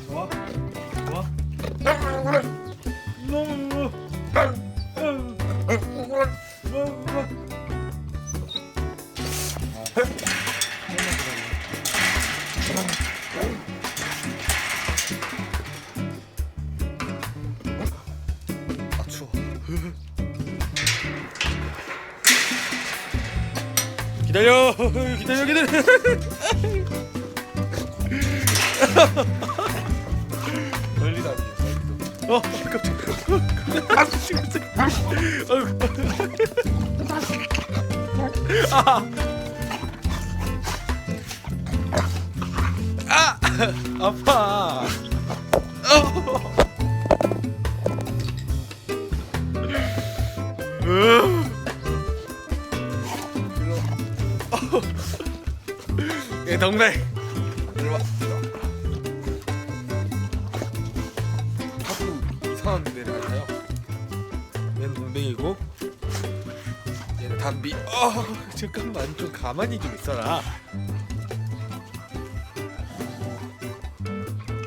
좋아 좋아 좋아 너무 아 추워. 기다려 기다려 기다려. 어아아 아파 예 동백 자꾸 이상한 데를 갈까요? 얘는 동백이고. 얘는 담비. 어 잠깐만 좀 가만히 좀 있어라.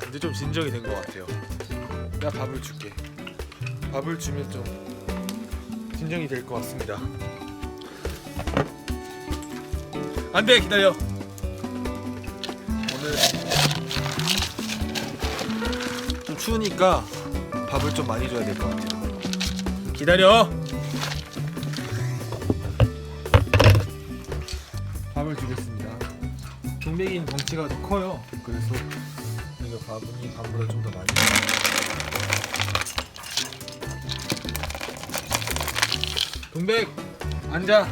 이제 좀 진정이 된 것 같아요. 내가 밥을 줄게. 밥을 주면 좀 진정이 될 것 같습니다. 안돼 기다려. 오늘 좀 추우니까 밥을 좀 많이 줘야 될 것 같아요 기다려. 밥을 주겠습니다. 동백이는 덩치가 더 커요. 그래서 이거 밥이 밥보다 좀 더 많이. 동백 앉아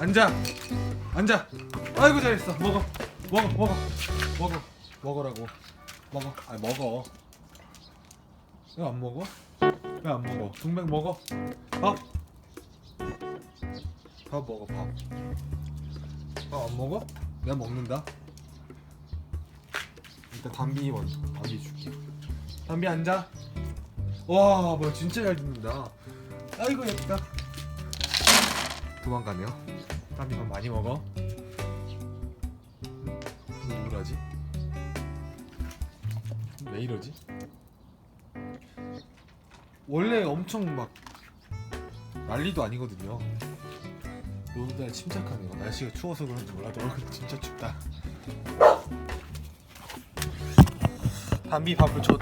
앉아 앉아. 아이고 잘했어. 먹어 먹어 먹어 먹어 먹으라고 먹어. 아 먹어. 왜 안 먹어? 왜 안 먹어? 동백 먹어. 밥. 밥 먹어 밥. 밥 안 먹어? 내가 먹는다. 일단 담비 먼저. 담비 줄게. 담비 앉아. 와, 뭐 진짜 잘 듣는다. 아이고 예쁘다. 도망가네요. 담비 밥 많이 먹어. 왜 우울하지? 왜 이러지? 원래 엄청 막 난리도 아니거든요. 오늘날 침착하네요. 날씨가 추워서 그런지 몰라도 얼굴 진짜 춥다. 담비 밥을 줘.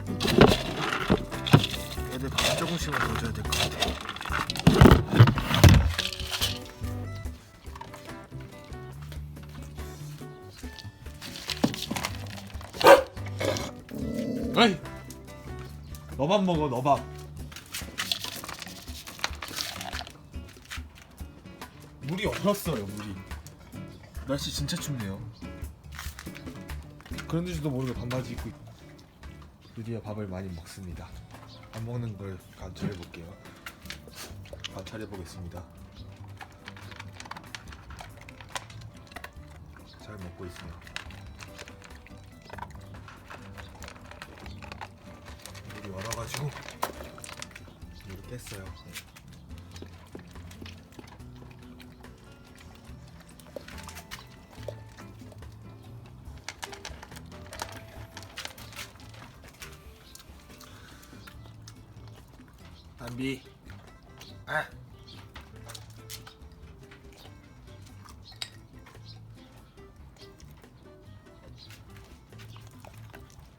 애들 밥 조금씩만 더 줘야 될 것 같아. 아이, 너밥 먹어, 너 밥. 물이 얼었어요 물이. 날씨 진짜 춥네요. 그런데도 모르게 반바지 입고 드디어 밥을 많이 먹습니다. 안 먹는 걸 관찰해 볼게요. 관찰해 보겠습니다. 잘 먹고 있어요. 물이 얼어가지고 물을 깼어요 담비 아.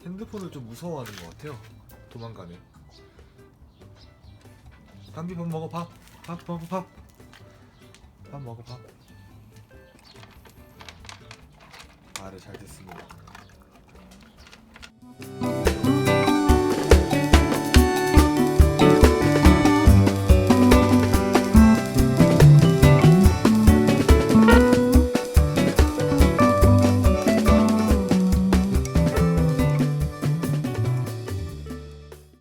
핸드폰을 좀 무서워하는 것 같아요 도망가네 담비 밥 먹어 밥 밥 먹어 밥 밥 먹어 밥. 말을 잘 듣습니다